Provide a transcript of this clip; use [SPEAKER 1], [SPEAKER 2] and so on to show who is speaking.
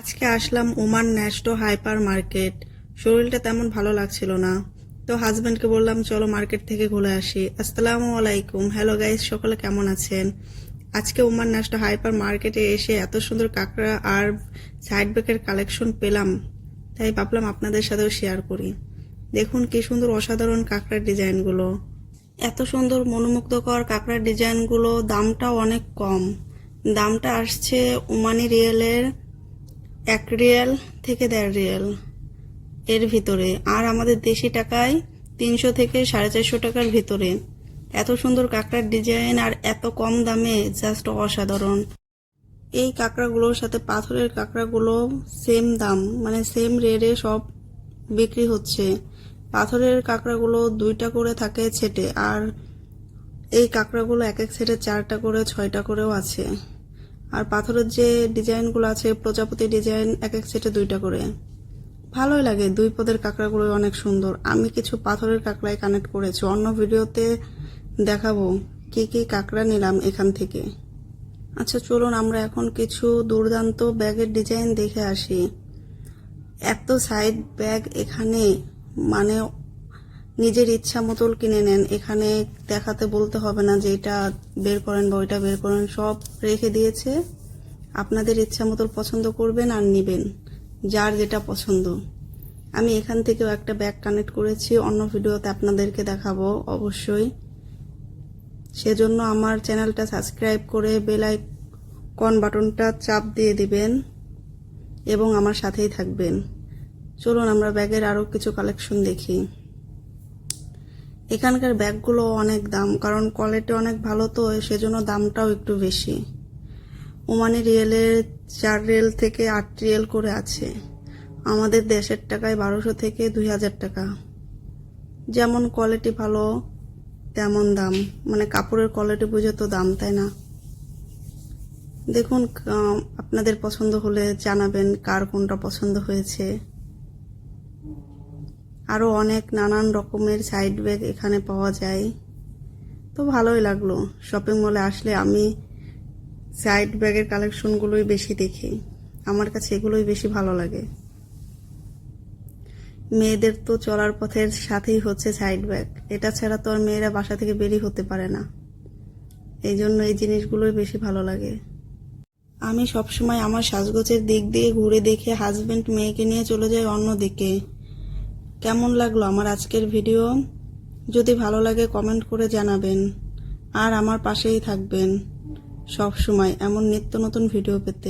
[SPEAKER 1] আজকে আসলাম Oman Nesto hypermarket. শরীরটা তেমন ভালো লাগছিল না। তো হাজব্যান্ডকে বললাম, চলো মার্কেট থেকে ঘুরে আসি। আসসালামু আলাইকুম। হ্যালো গাইস, সকলে কেমন আছেন? আজকে ওমান ন্যাস্টো হাইপার মার্কেটে এসে এত সুন্দর কাঁকড়া আর সাইড ব্যাগের কালেকশন পেলাম, তাই ভাবলাম আপনাদের সাথেও শেয়ার করি। দেখুন কি সুন্দর অসাধারণ কাঁকড়ার ডিজাইনগুলো। এত সুন্দর মনোমুগ্ধকর কাঁকড়ার ডিজাইনগুলো, দামটাও অনেক কম। দামটা আসছে ওমানি রিয়েলের এক রিয়াল থেকে দেড় রিয়াল। এর ভিতরে। আর আমাদের দেশি টাকায় তিনশো থেকে সাড়ে চারশো টাকার ভিতরে। এত সুন্দর কাঁকড়ার ডিজাইন আর এত কম দামে জাস্ট অসাধারণ। এই কাঁকড়াগুলোর সাথে পাথরের কাঁকড়াগুলো সেম দাম মানে সেম রেটে সব বিক্রি হচ্ছে। পাথরের কাঁকড়াগুলো দুইটা করে থাকে ছেটে আর এই কাঁকড়াগুলো এক এক সেটে চারটা করে, ছয়টা করেও আছে। আর পাথরের যে ডিজাইনগুলো আছে, প্রজাপতি ডিজাইন এক এক সেটে দুইটা করে। ভালোই লাগে, দুই পদের কাঁকড়াগুলো অনেক সুন্দর। আমি কিছু পাথরের কাঁকড়ায় কানেক্ট করেছি, অন্য ভিডিওতে দেখাবো কি কি কাঁকড়া নিলাম এখান থেকে। আচ্ছা চলুন আমরা এখন কিছু দুর্দান্ত ব্যাগের ডিজাইন দেখে আসি। এত সাইড ব্যাগ এখানে মানে নিজের ইচ্ছা মতন কিনে নেন। এখানে দেখাতে বলতে হবে না যে এটা বের করেন বা ওইটা বের করেন, সব রেখে দিয়েছে। আপনাদের ইচ্ছা মতো পছন্দ করবেন আর নেবেন, যার যেটা পছন্দ। আমি এখান থেকেও একটা ব্যাগ কানেক্ট করেছি, অন্য ভিডিওতে আপনাদেরকে দেখাবো অবশ্যই। সেজন্য আমার চ্যানেলটা সাবস্ক্রাইব করে বেল আইকন বাটনটা চাপ দিয়ে দিবেন এবং আমার সাথেই থাকবেন। চলুন আমরা ব্যাগের আরও কিছু কালেকশন দেখি। এখানকার ব্যাগগুলো অনেক দাম, কারণ কোয়ালিটি অনেক ভালো তো, সেজন্য দামটাও একটু বেশি। ওমানি রিয়েলের চার রিয়েল থেকে আট রিয়েল করে আছে। আমাদের দেশের টাকায় বারোশো থেকে দুই হাজার টাকা। যেমন কোয়ালিটি ভালো, তেমন দাম। মানে কাপড়ের কোয়ালিটি বুঝে তো দাম, তাই না? দেখুন আপনাদের পছন্দ হলে জানাবেন কার কোনটা পছন্দ হয়েছে। আরও অনেক নানান রকমের সাইড ব্যাগ এখানে পাওয়া যায়। তো ভালোই লাগল। শপিং মলে আসলে আমি সাইড ব্যাগের কালেকশনগুলোই বেশি দেখি। আমার কাছে এগুলোই বেশি ভালো লাগে। মেয়েদের তো চলার পথের সাথেই হচ্ছে সাইড ব্যাগ এটা ছাড়া তো আর মেয়েরা বাসা থেকে বেরিয়ে হতে পারে না। এই জন্য এই জিনিসগুলোই বেশি ভালো লাগে। আমি সবসময় আমার সাজগোজের দিক দিয়ে ঘুরে দেখে হাজব্যান্ড মেয়েকে নিয়ে চলে যাই অন্য দিকে কেমন লাগল আমার আজকের ভিডিও? যদি ভালো লাগে কমেন্ট করে জানাবেন। আর আমার পাশেই থাকবেন সব সময় এমন নিত্য নতুন ভিডিও পেতে।